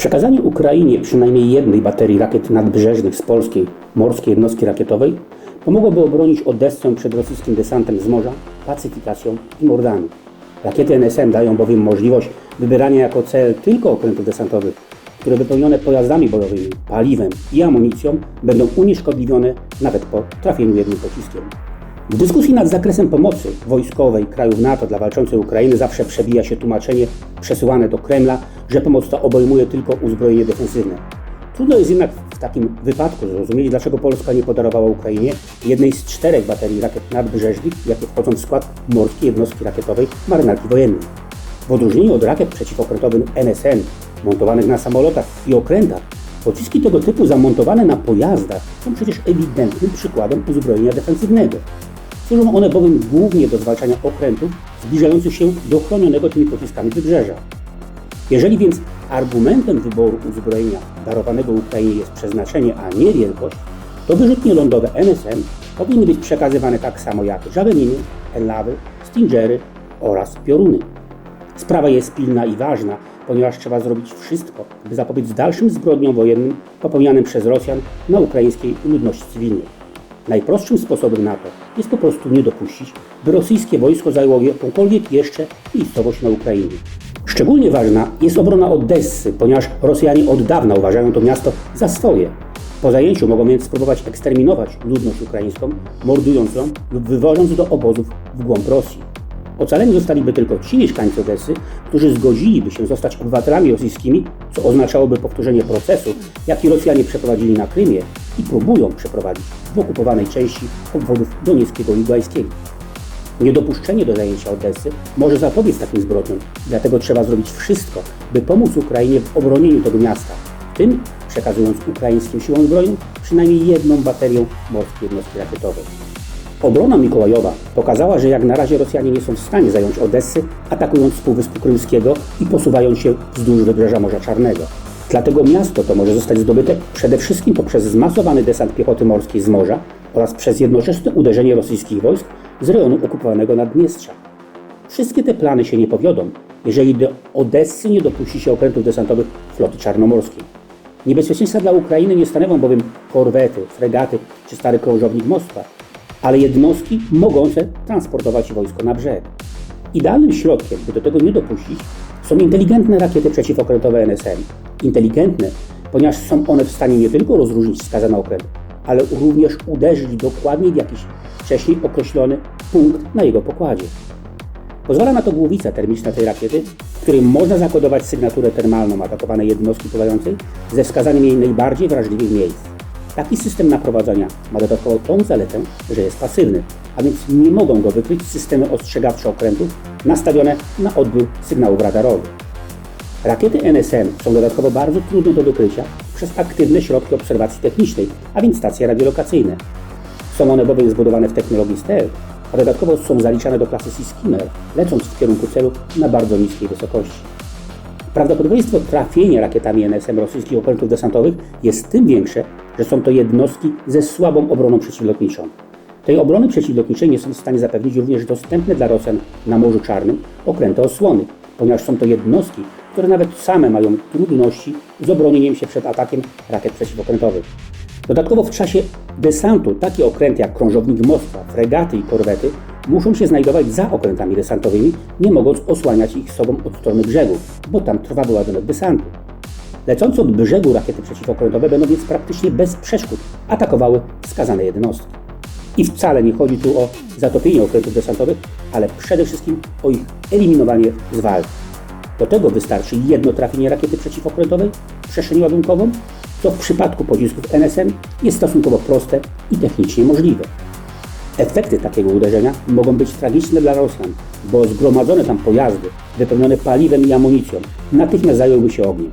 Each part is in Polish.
Przekazanie Ukrainie przynajmniej jednej baterii rakiet nadbrzeżnych z polskiej morskiej jednostki rakietowej pomogłoby obronić Odessę przed rosyjskim desantem z morza, pacyfikacją i mordami. Rakiety NSM dają bowiem możliwość wybierania jako cel tylko okrętów desantowych, które wypełnione pojazdami bojowymi, paliwem i amunicją będą unieszkodliwione nawet po trafieniu jednym pociskiem. W dyskusji nad zakresem pomocy wojskowej krajów NATO dla walczącej Ukrainy zawsze przebija się tłumaczenie przesyłane do Kremla, że pomoc ta obejmuje tylko uzbrojenie defensywne. Trudno jest jednak w takim wypadku zrozumieć, dlaczego Polska nie podarowała Ukrainie jednej z czterech baterii rakiet nadbrzeżnych, jakie wchodzą w skład morskiej jednostki rakietowej marynarki wojennej. W odróżnieniu od rakiet przeciwokrętowych NSN montowanych na samolotach i okrętach, pociski tego typu zamontowane na pojazdach są przecież ewidentnym przykładem uzbrojenia defensywnego. Służą one bowiem głównie do zwalczania okrętów zbliżających się do chronionego tymi pociskami wybrzeża. Jeżeli więc argumentem wyboru uzbrojenia darowanego Ukrainie jest przeznaczenie, a nie wielkość, to wyrzutnie lądowe NSM powinny być przekazywane tak samo jak żaveliny, enlawy, stingery oraz pioruny. Sprawa jest pilna i ważna, ponieważ trzeba zrobić wszystko, by zapobiec dalszym zbrodniom wojennym popełnianym przez Rosjan na ukraińskiej ludności cywilnej. Najprostszym sposobem na to jest po prostu nie dopuścić, by rosyjskie wojsko zajęło jakąkolwiek jeszcze miejscowość na Ukrainie. Szczególnie ważna jest obrona Odessy, ponieważ Rosjanie od dawna uważają to miasto za swoje. Po zajęciu mogą więc spróbować eksterminować ludność ukraińską, mordując ją lub wywożąc do obozów w głąb Rosji. Ocaleni zostaliby tylko ci mieszkańcy Odessy, którzy zgodziliby się zostać obywatelami rosyjskimi, co oznaczałoby powtórzenie procesu, jaki Rosjanie przeprowadzili na Krymie i próbują przeprowadzić w okupowanej części obwodów Donieckiego i Lubajskiego. Niedopuszczenie do zajęcia Odessy może zapobiec takim zbrodniom, dlatego trzeba zrobić wszystko, by pomóc Ukrainie w obronieniu tego miasta, w tym przekazując ukraińskim siłom zbrojnym przynajmniej jedną baterię morskiej jednostki rakietowej. Obrona Mikołajowa pokazała, że jak na razie Rosjanie nie są w stanie zająć Odessy, atakując z Półwyspu Krymskiego i posuwając się wzdłuż wybrzeża Morza Czarnego. Dlatego miasto to może zostać zdobyte przede wszystkim poprzez zmasowany desant piechoty morskiej z morza oraz przez jednoczesne uderzenie rosyjskich wojsk z rejonu okupowanego Naddniestrza. Wszystkie te plany się nie powiodą, jeżeli do Odessy nie dopuści się okrętów desantowych floty czarnomorskiej. Niebezpieczeństwa dla Ukrainy nie stanowią bowiem korwety, fregaty czy stary krążownik Moskwa, ale jednostki mogące transportować wojsko na brzeg. Idealnym środkiem, by do tego nie dopuścić, są inteligentne rakiety przeciwokrętowe NSM. Inteligentne, ponieważ są one w stanie nie tylko rozróżnić skazany okręt, ale również uderzyć dokładnie w jakiś wcześniej określony punkt na jego pokładzie. Pozwala na to głowica termiczna tej rakiety, w której można zakodować sygnaturę termalną atakowanej jednostki pływającej ze wskazaniem jej najbardziej wrażliwych miejsc. Taki system naprowadzania ma dodatkowo tą zaletę, że jest pasywny, a więc nie mogą go wykryć systemy ostrzegawcze okrętów nastawione na odbiór sygnałów radarowych. Rakiety NSM są dodatkowo bardzo trudne do wykrycia przez aktywne środki obserwacji technicznej, a więc stacje radiolokacyjne. Są one bowiem zbudowane w technologii stealth, a dodatkowo są zaliczane do klasy Sea Skimmer, lecąc w kierunku celu na bardzo niskiej wysokości. Prawdopodobieństwo trafienia rakietami NSM rosyjskich okrętów desantowych jest tym większe, że są to jednostki ze słabą obroną przeciwlotniczą. Tej obrony przeciwlotniczej nie są w stanie zapewnić również dostępne dla Rosjan na Morzu Czarnym okręty osłony, ponieważ są to jednostki, które nawet same mają trudności z obronieniem się przed atakiem rakiet przeciwokrętowych. Dodatkowo w czasie desantu takie okręty jak krążownik Moskwa, fregaty i korwety muszą się znajdować za okrętami desantowymi, nie mogąc osłaniać ich sobą od strony brzegu, bo tam trwa wyładunek desantu. Lecące od brzegu rakiety przeciwokrętowe będą więc praktycznie bez przeszkód atakowały wskazane jednostki. I wcale nie chodzi tu o zatopienie okrętów desantowych, ale przede wszystkim o ich eliminowanie z walki. Do tego wystarczy jedno trafienie rakiety przeciwokrętowej w przestrzeń ładunkową, co w przypadku pocisków NSM jest stosunkowo proste i technicznie możliwe. Efekty takiego uderzenia mogą być tragiczne dla Rosjan, bo zgromadzone tam pojazdy, wypełnione paliwem i amunicją, natychmiast zająłyby się ogniem.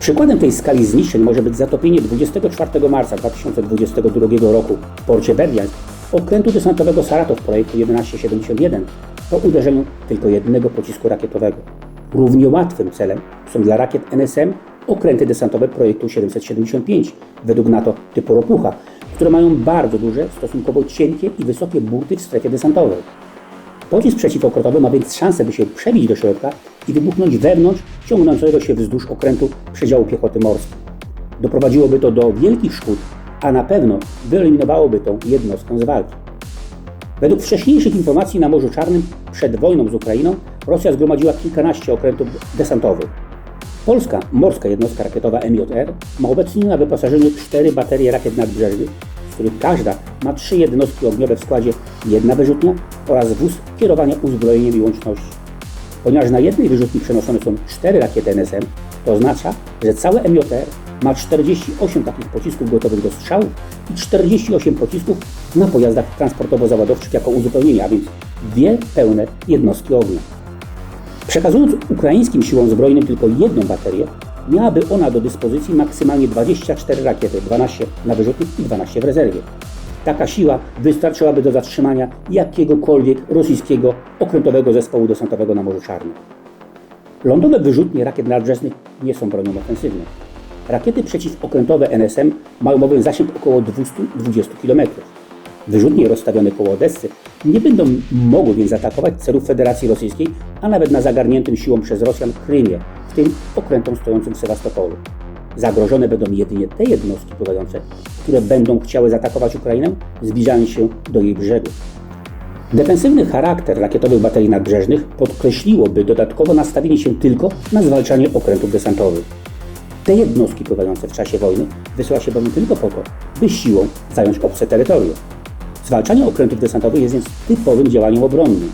Przykładem tej skali zniszczeń może być zatopienie 24 marca 2022 roku w porcie Berdiańsk okrętu desantowego Saratow projektu 1171 po uderzeniu tylko jednego pocisku rakietowego. Równie łatwym celem są dla rakiet NSM okręty desantowe projektu 775, według NATO typu ropucha, które mają bardzo duże, stosunkowo cienkie i wysokie burty w strefie desantowej. Pocisk przeciwokrętowy ma więc szansę, by się przebić do środka i wybuchnąć wewnątrz ciągnącego się wzdłuż okrętu przedziału piechoty morskiej. Doprowadziłoby to do wielkich szkód, a na pewno wyeliminowałoby tą jednostkę z walki. Według wcześniejszych informacji na Morzu Czarnym przed wojną z Ukrainą Rosja zgromadziła kilkanaście okrętów desantowych. Polska morska jednostka rakietowa MJR ma obecnie na wyposażeniu cztery baterie rakiet nadbrzeżnych, z których każda ma trzy jednostki ogniowe w składzie, jedna wyrzutnia oraz wóz kierowania uzbrojeniem i łączności. Ponieważ na jednej wyrzutni przenoszone są cztery rakiety NSM, to oznacza, że całe MJR ma 48 takich pocisków gotowych do strzału i 48 pocisków na pojazdach transportowo-załadowczych jako uzupełnienie, a więc dwie pełne jednostki ognia. Przekazując ukraińskim siłom zbrojnym tylko jedną baterię, miałaby ona do dyspozycji maksymalnie 24 rakiety, 12 na wyrzutnik i 12 w rezerwie. Taka siła wystarczyłaby do zatrzymania jakiegokolwiek rosyjskiego okrętowego zespołu desantowego na Morzu Czarnym. Lądowe wyrzutnie rakiet nadbrzeżnych nie są bronią ofensywną. Rakiety przeciwokrętowe NSM mają bowiem zasięg około 220 km. Wyrzutnie rozstawione koło Odessy nie będą mogły więc atakować celów Federacji Rosyjskiej, a nawet na zagarniętym siłą przez Rosjan Krymie, w tym okrętom stojącym w Sewastopolu. Zagrożone będą jedynie te jednostki pływające, które będą chciały zaatakować Ukrainę, zbliżając się do jej brzegu. Defensywny charakter rakietowych baterii nadbrzeżnych podkreśliłoby dodatkowo nastawienie się tylko na zwalczanie okrętów desantowych. Te jednostki pływające w czasie wojny wysyła się bowiem tylko po to, by siłą zająć obce terytorium. Zwalczanie okrętów desantowych jest więc typowym działaniem obronnym.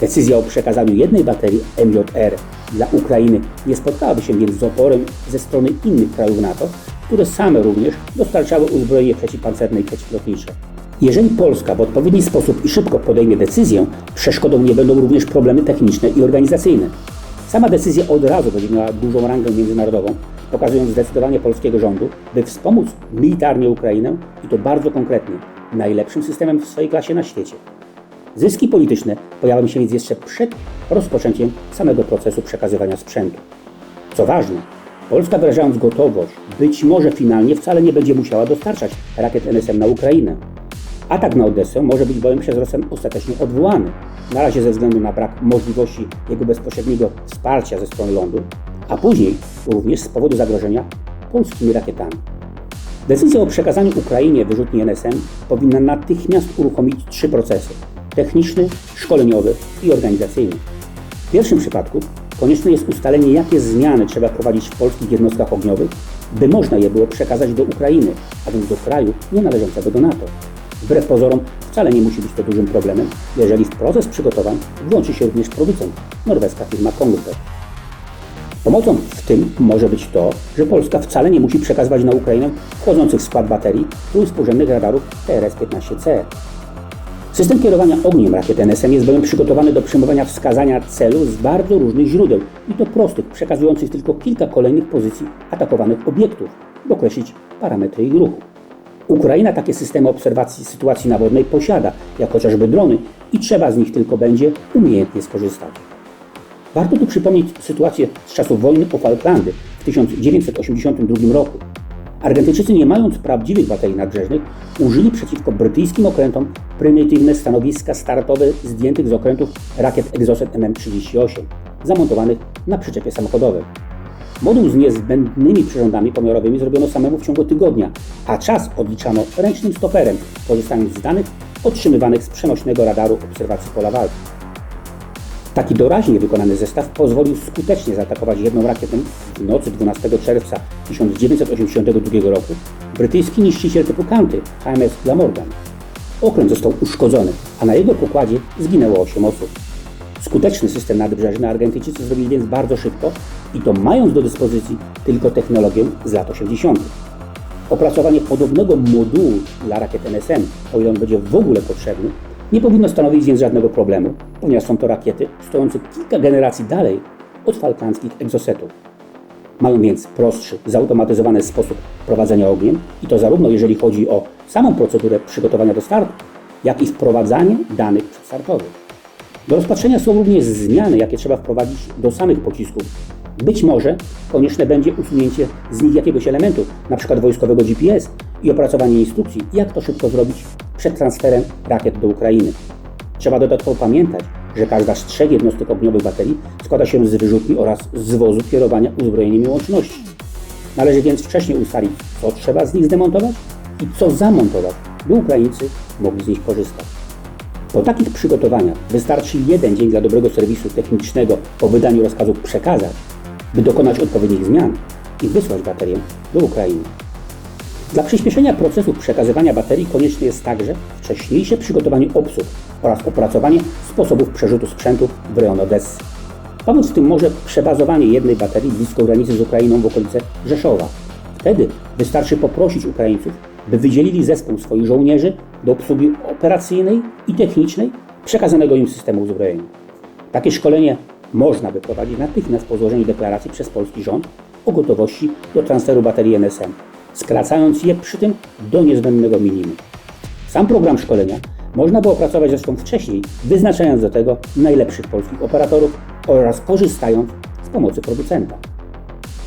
Decyzja o przekazaniu jednej baterii MJR dla Ukrainy nie spotkałaby się więc z oporem ze strony innych krajów NATO, które same również dostarczały uzbrojenie przeciwpancerne i przeciwlotnicze. Jeżeli Polska w odpowiedni sposób i szybko podejmie decyzję, przeszkodą nie będą również problemy techniczne i organizacyjne. Sama decyzja od razu będzie miała dużą rangę międzynarodową, pokazując zdecydowanie polskiego rządu, by wspomóc militarnie Ukrainę i to bardzo konkretnie, najlepszym systemem w swojej klasie na świecie. Zyski polityczne pojawią się więc jeszcze przed rozpoczęciem samego procesu przekazywania sprzętu. Co ważne, Polska wyrażając gotowość, być może finalnie wcale nie będzie musiała dostarczać rakiet NSM na Ukrainę. Atak na Odessę może być bowiem przez Rosjan ostatecznie odwołany, na razie ze względu na brak możliwości jego bezpośredniego wsparcia ze strony lądu, a później również z powodu zagrożenia polskimi rakietami. Decyzja o przekazaniu Ukrainie wyrzutni NSM powinna natychmiast uruchomić trzy procesy techniczny, szkoleniowy i organizacyjny. W pierwszym przypadku konieczne jest ustalenie, jakie zmiany trzeba wprowadzić w polskich jednostkach ogniowych, by można je było przekazać do Ukrainy, a więc do kraju nie należącego do NATO. Wbrew pozorom wcale nie musi być to dużym problemem, jeżeli w proces przygotowań włączy się również producent, norweska firma Kongsberg. Pomocą w tym może być to, że Polska wcale nie musi przekazywać na Ukrainę wchodzących w skład baterii trójwspółrzędnych radarów TRS-15C. System kierowania ogniem rakiet NSM jest bowiem przygotowany do przyjmowania wskazania celu z bardzo różnych źródeł i to prostych, przekazujących tylko kilka kolejnych pozycji atakowanych obiektów, by określić parametry ich ruchu. Ukraina takie systemy obserwacji sytuacji nawodnej posiada, jak chociażby drony, i trzeba z nich tylko będzie umiejętnie skorzystać. Warto tu przypomnieć sytuację z czasów wojny o Falklandy w 1982 roku. Argentyńczycy, nie mając prawdziwych baterii nadbrzeżnych, użyli przeciwko brytyjskim okrętom prymitywne stanowiska startowe zdjętych z okrętów rakiet Exocet MM-38, zamontowanych na przyczepie samochodowej. Moduł z niezbędnymi przyrządami pomiarowymi zrobiono samemu w ciągu tygodnia, a czas odliczano ręcznym stoperem, korzystając z danych otrzymywanych z przenośnego radaru obserwacji pola walki. Taki doraźnie wykonany zestaw pozwolił skutecznie zaatakować jedną rakietą w nocy 12 czerwca 1982 roku brytyjski niszczyciel typu Kanty HMS Glamorgan. Okręt został uszkodzony, a na jego pokładzie zginęło 8 osób. Skuteczny system nadbrzeżny Argentyńczycy zrobili więc bardzo szybko i to mając do dyspozycji tylko technologię z lat 80. Opracowanie podobnego modułu dla rakiet NSM, o ile on będzie w ogóle potrzebny, nie powinno stanowić więc żadnego problemu, ponieważ są to rakiety stojące kilka generacji dalej od falklandzkich egzosetów. Mają więc prostszy, zautomatyzowany sposób prowadzenia ogniem i to zarówno jeżeli chodzi o samą procedurę przygotowania do startu, jak i wprowadzanie danych przedstartowych. Do rozpatrzenia są również zmiany, jakie trzeba wprowadzić do samych pocisków. Być może konieczne będzie usunięcie z nich jakiegoś elementu, np. wojskowego GPS i opracowanie instrukcji, jak to szybko zrobić przed transferem rakiet do Ukrainy. Trzeba dodatkowo pamiętać, że każda z trzech jednostek ogniowych baterii składa się z wyrzutni oraz z wozu kierowania uzbrojeniem i łączności. Należy więc wcześniej ustalić, co trzeba z nich zdemontować i co zamontować, by Ukraińcy mogli z nich korzystać. Po takich przygotowaniach wystarczy jeden dzień dla dobrego serwisu technicznego po wydaniu rozkazu przekazać, by dokonać odpowiednich zmian i wysłać baterię do Ukrainy. Dla przyspieszenia procesu przekazywania baterii konieczne jest także wcześniejsze przygotowanie obsług oraz opracowanie sposobów przerzutu sprzętu w rejon Odessy. Pomóc w tym może przebazowanie jednej baterii blisko granicy z Ukrainą w okolice Rzeszowa. Wtedy wystarczy poprosić Ukraińców, by wydzielili zespół swoich żołnierzy do obsługi operacyjnej i technicznej przekazanego im systemu uzbrojenia. Takie szkolenie można wyprowadzić natychmiast po złożeniu deklaracji przez polski rząd o gotowości do transferu baterii NSM, skracając je przy tym do niezbędnego minimum. Sam program szkolenia można było opracować zresztą wcześniej, wyznaczając do tego najlepszych polskich operatorów oraz korzystając z pomocy producenta.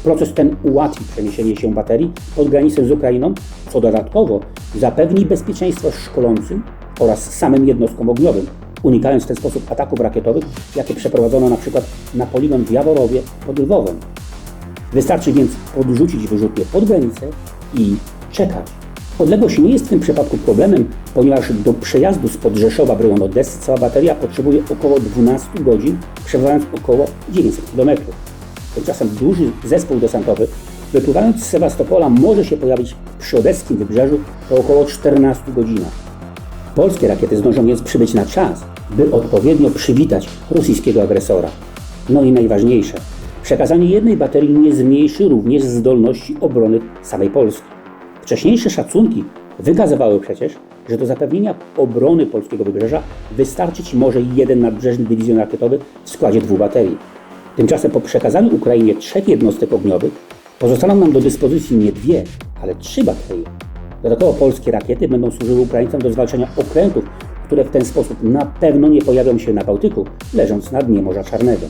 Proces ten ułatwi przeniesienie się baterii pod granicę z Ukrainą, co dodatkowo zapewni bezpieczeństwo szkolącym oraz samym jednostkom ogniowym, unikając w ten sposób ataków rakietowych, jakie przeprowadzono np. na poligon w Jaworowie pod Lwowem. Wystarczy więc podrzucić wyrzutnie pod granicę i czekać. Odległość nie jest w tym przypadku problemem, ponieważ do przejazdu spod Rzeszowa w rejon Odessy cała bateria potrzebuje około 12 godzin, przebywając około 900 km. Tymczasem duży zespół desantowy, wypływając z Sewastopola, może się pojawić przy odeskim wybrzeżu po około 14 godzinach. Polskie rakiety zdążą więc przybyć na czas, by odpowiednio przywitać rosyjskiego agresora. No i najważniejsze, przekazanie jednej baterii nie zmniejszy również zdolności obrony samej Polski. Wcześniejsze szacunki wykazywały przecież, że do zapewnienia obrony polskiego wybrzeża wystarczyć może jeden nadbrzeżny dywizjon rakietowy w składzie dwóch baterii. Tymczasem po przekazaniu Ukrainie trzech jednostek ogniowych pozostaną nam do dyspozycji nie dwie, ale trzy baterie. Dodatkowo polskie rakiety będą służyły Ukraińcom do zwalczania okrętów, które w ten sposób na pewno nie pojawią się na Bałtyku, leżąc na dnie Morza Czarnego.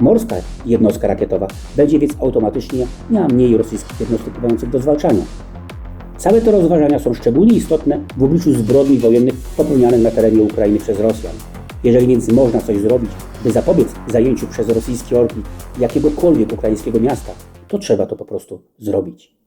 Morska jednostka rakietowa będzie więc automatycznie miała mniej rosyjskich jednostek pływających do zwalczania. Całe te rozważania są szczególnie istotne w obliczu zbrodni wojennych popełnianych na terenie Ukrainy przez Rosjan. Jeżeli więc można coś zrobić, by zapobiec zajęciu przez rosyjskie orki jakiegokolwiek ukraińskiego miasta, to trzeba to po prostu zrobić.